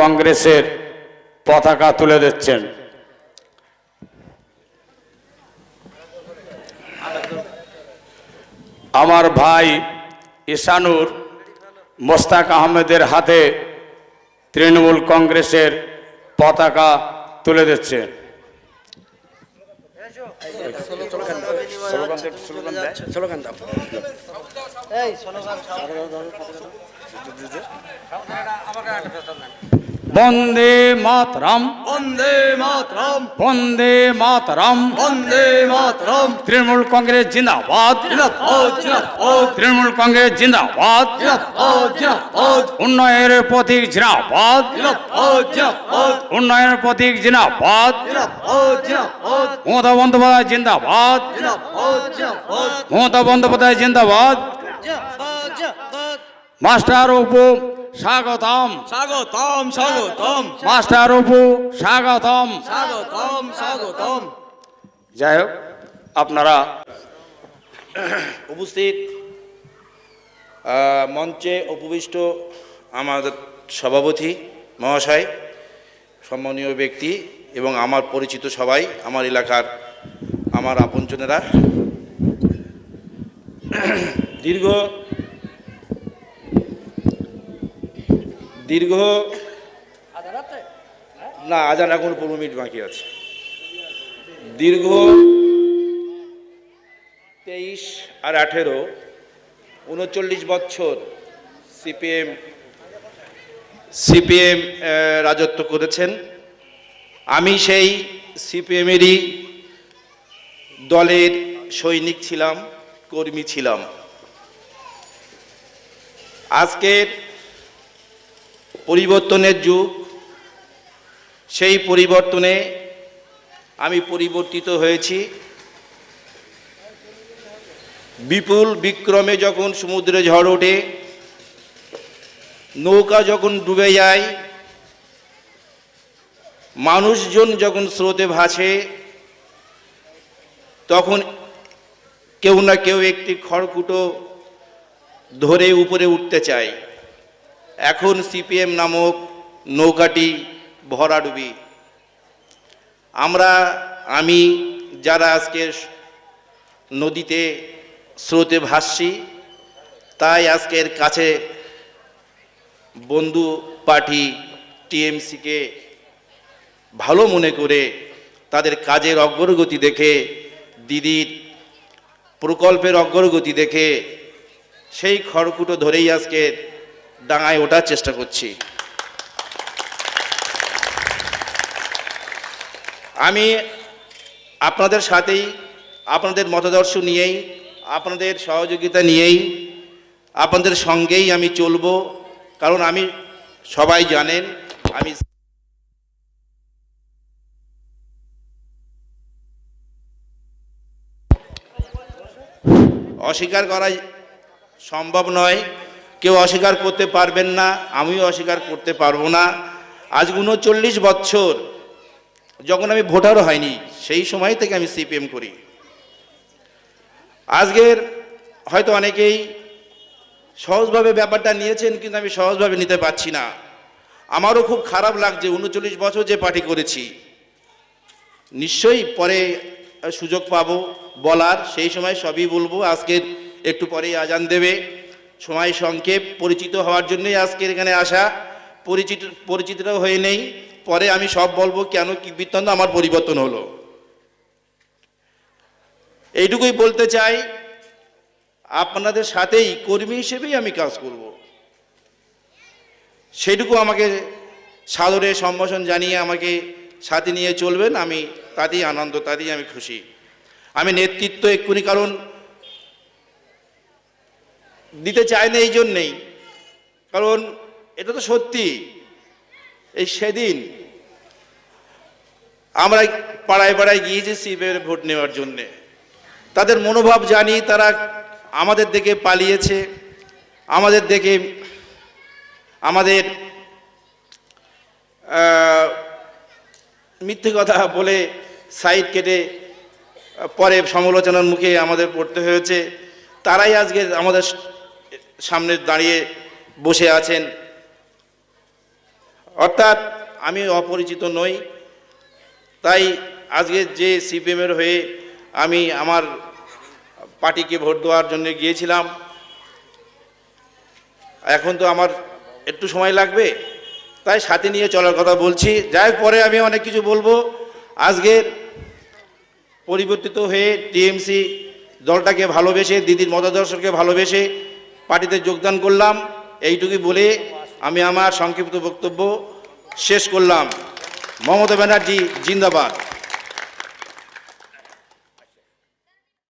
কংগ্রেসের পতাকা তুলে দিচ্ছেন। আমার ভাই ইসানুর মোস্তাক আহমেদের হাতে তৃণমূল কংগ্রেসের পতাকা তুলে দিচ্ছে বন্দে মাতরম। বন্দে মাতরম। বন্দে মাতরম। বন্দে মাতরম। তৃণমূল কংগ্রেস জিন্দাবাদ। তৃণমূল কংগ্রেস জিন্দাবাদ। উন্নয়নের প্রতীক জিন্দাবাদ। উন্নয়নের প্রতীক জিন্দাবাদ। মমতা বন্দ্যোপাধ্যায় জিন্দাবাদ। মমতা বন্দ্যোপাধ্যায় জিন্দাবাদ। মাস্টার উপু স্বাগতম। স্বাগতম স্বাগতম। মাস্টার উপু স্বাগতম। স্বাগতম স্বাগতম। যাই হোক আপনারা উপস্থিত মঞ্চে উপবিষ্ট আমাদের সভাপতি মহাশয় সম্মানীয় ব্যক্তি এবং আমার পরিচিত সবাই আমার এলাকার আমার আপনজনেরা। দীর্ঘ দীর্ঘ না, আজান এখন পনেরো মিনিট বাকি আছে। দীর্ঘ তেইশ আর আঠেরো, উনচল্লিশ বছর সিপিএম সিপিএম রাজত্ব করেছেন। আমি সেই সিপিএমেরই দলের সৈনিক ছিলাম, কর্মী ছিলাম। আজকের পরিবর্তনের যুগ। সেই পরিবর্তনে আমি পরিবর্তিত হয়েছি। বিপুল বিক্রমে যখন সমুদ্রে ঝড় ওঠে, নৌকা যখন ডুবে যায়, মানুষজন যখন স্রোতে ভাসে, তখন কেউ না কেউ একটি খড়কুটো ধরে উপরে উঠতে চায়। এখন সিপিএম নামক নৌকাটি ভরাডুবি আমরা, আমি যারা আজকে নদীতে স্রোতে ভাসছি, তাই আজকের কাছে বন্ধু পার্টি টিএমসিকে ভালো মনে করে তাদের কাজের অগ্রগতি দেখে, দিদির প্রকল্পের অগ্রগতি দেখে, সেই খড়কুটো ধরেই আজকে ডাঙায় ওঠার চেষ্টা করছি। আমি আপনাদের সাথেই, আপনাদের মতাদর্শ নিয়েই, আপনাদের সহযোগিতা নিয়েই, আপনাদের সঙ্গেই আমি চলবো, কারণ আমি সবাই জানেন, আমি অস্বীকার করা সম্ভব নয়। কেউ অস্বীকার করতে পারবেন না, আমিও অস্বীকার করতে পারব না। আজ উনচল্লিশ বছর যখন আমি ভোটারও হয়নি, সেই সময় থেকে আমি সিপিএম করি। আজকের হয়তো অনেকেই সহজভাবে ব্যাপারটা নিয়েছেন, কিন্তু আমি সহজভাবে নিতে পারছি না। আমারও খুব খারাপ লাগছে, উনচল্লিশ বছর যে পার্টি করেছি। নিশ্চয়ই পরে সুযোগ পাবো বলার, সেই সময় সবই বলব, আজকের একটু পরেই আজান দেবে। সময় সংক্ষেপ, পরিচিত হওয়ার জন্যই আজকের এখানে আসা। পরিচিত পরিচিতরাও হয়ে নেই। পরে আমি সব বলব কেন কি বৃত্তান্ত আমার পরিবর্তন হলো। এইটুকুই বলতে চাই, আপনাদের সাথেই, কর্মী হিসেবেই আমি কাজ করব। সেটুকু আমাকে সাদরে সম্ভাষণ জানিয়ে আমাকে সাথে নিয়ে চলবেন। আমি তাতেই আনন্দ, তাতেই আমি খুশি। আমি নেতৃত্ব এক্ষুনি, কারণ দিতে চায় না এই জন্যেই। কারণ এটা তো সত্যি। এই সেদিন আমরা পাড়ায় পাড়ায় গিয়েছি সিপিএর ভোট নেওয়ার জন্যে। তাদের মনোভাব জানি, তারা আমাদের দেখে পালিয়েছে। আমাদের দেখে আমাদের মিথ্যে কথা বলে সাইড কেটে পরে সমালোচনার মুখে আমাদের পড়তে হয়েছে। তারাই আজকে আমাদের সামনে দাঁড়িয়ে বসে আছেন। অর্থাৎ আমি অপরিচিত নই, তাই আজকে যে সিপিএমের হয়ে আমি আমার পার্টিকে ভোট দেওয়ার জন্য গিয়েছিলাম। এখন তো আমার একটু সময় লাগবে, তাই সাথে নিয়ে চলার কথা বলছি। যাই পরে আমি অনেক কিছু বলব। আজকের পরিবর্তিত হয়ে টিএমসি দলটাকে ভালোবেসে, দিদির মতাদর্শকে ভালোবেসে পার্টিতে যোগদান করলাম। এইটুকু বলে আমি আমার সংক্ষিপ্ত বক্তব্য শেষ করলাম। মমতা ব্যানার্জি জিন্দাবাদ।